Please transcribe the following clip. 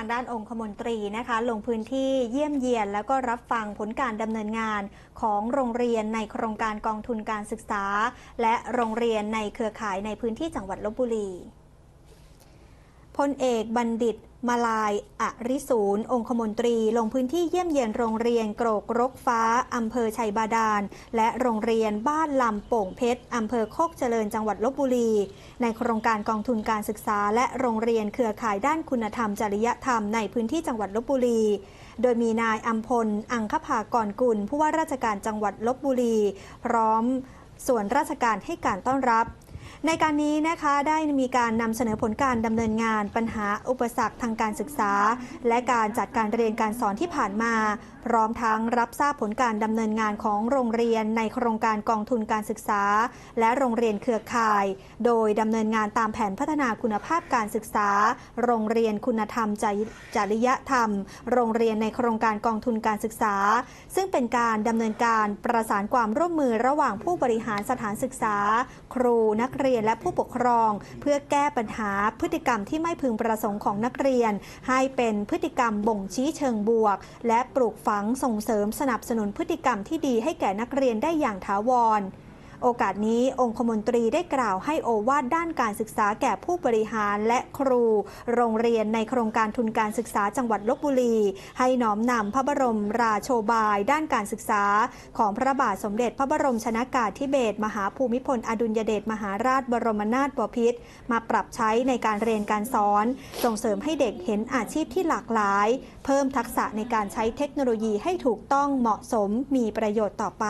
างด้านองคมนตรีนะคะ ลงพื้นที่เยี่ยมเยียน แล้วก็รับฟังผลการดำเนินงานของโรงเรียนในโครงการกองทุนการศึกษา และโรงเรียนในเครือข่ายในพื้นที่จังหวัดลบบุรีพลเอกบัณฑิต มาลายอริศูนย์องคมนตรี ลงพื้นที่เยี่ยมเยียนโรงเรียนโกรกรกฟ้า อำเภอชัยบาดาล และโรงเรียนบ้านลำโป่งเพชร อำเภอโคกเจริญจังหวัดลบบุรี ในโครงการกองทุนการศึกษา และโรงเรียนเครือข่ายด้านคุณธรรมจริยธรรมในพื้นที่จังหวัดลบบุรี โดยมีนายอัมพล อังคภากรกุล ผู้ว่าราชการจังหวัดลบบุรี พร้อมส่วนราชการให้การต้อนรับ ในการนี้นะคะได้มีการนำเสนอผลการดำเนินงานปัญหาอุปสรรคทางการศึกษา และการจัดการเรียนการสอนที่ผ่านมา พร้อมทั้งรับทราบผลการดำเนินงานของโรงเรียนในโครงการกองทุนการศึกษา และโรงเรียนเครือข่าย โดยดำเนินงานตามแผนพัฒนาคุณภาพการศึกษา โรงเรียนคุณธรรมจริจริยธรรม โรงเรียนในโครงการกองทุนการศึกษา ซึ่งเป็นการดำเนินการประสานความร่วมมือระหว่างผู้บริหารสถานศึกษา ครูนักเรียนและผู้ปกครอง เพื่อแก้ปัญหาพฤติกรรมที่ไม่พึงประสงค์ของนักเรียน ให้เป็นพฤติกรรมบ่งชี้เชิงบวก และปลูกฝังส่งเสริมสนับสนุนพฤติกรรมที่ดีให้แก่นักเรียนได้อย่างถาวร โอกาสนี้องคมนตรีได้กล่าวให้โอวาทด้านการศึกษาแก่ผู้บริหารและครู โรงเรียนในโครงการทุนการศึกษาจังหวัดลบบุรี ให้น้อมนำพระบรมราโชบายด้านการศึกษา ของพระบาทสมเด็จพระบรมชนากาธิเบศรมหาภูมิพลอดุลยเดชมหาราชบรมนาถบพิตรมาปรับใช้ในการเรียนการสอน ส่งเสริมให้เด็กเห็นอาชีพที่หลากหลาย เพิ่มทักษะในการใช้เทคโนโลยีให้ถูกต้องเหมาะสมมีประโยชน์ต่อไป